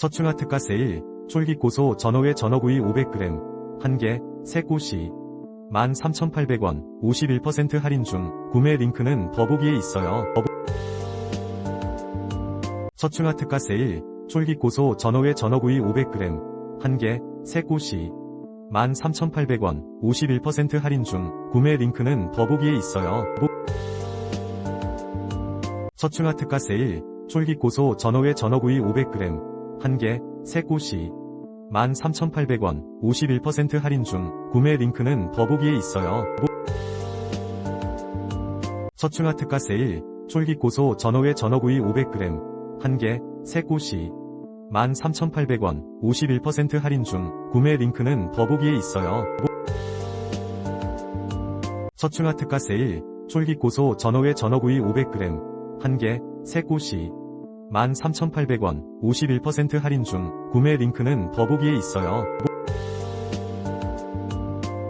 서충아 특가 세일, 쫄깃 고소 전어회 전어구이 500g, 1개, 새꼬시, 13,800원, 51% 할인 중, 구매 링크는 더보기에 있어요. 서충아 특가 세일, 쫄깃 고소 전어회 전어구이 500g, 1개, 새꼬시, 13,800원, 51% 할인 중, 구매 링크는 더보기에 있어요. 보... 서충아 특가 세일, 쫄깃 고소 전어회 전어구이 500g, 1개, 새꼬시, 13,800원, 51% 할인 중, 구매 링크는 더보기에 있어요. 보... 서충아 특가 세일, 쫄깃 고소 전어회 전어구이 500g, 1개, 새꼬시, 13,800원, 51% 할인 중, 구매 링크는 더보기에 있어요. 보... 서충아 특가 세일, 쫄깃 고소 전어회 전어구이 500g, 1개, 새꼬시, 13,800원, 51% 할인 중, 구매 링크는 더보기에 있어요. 보...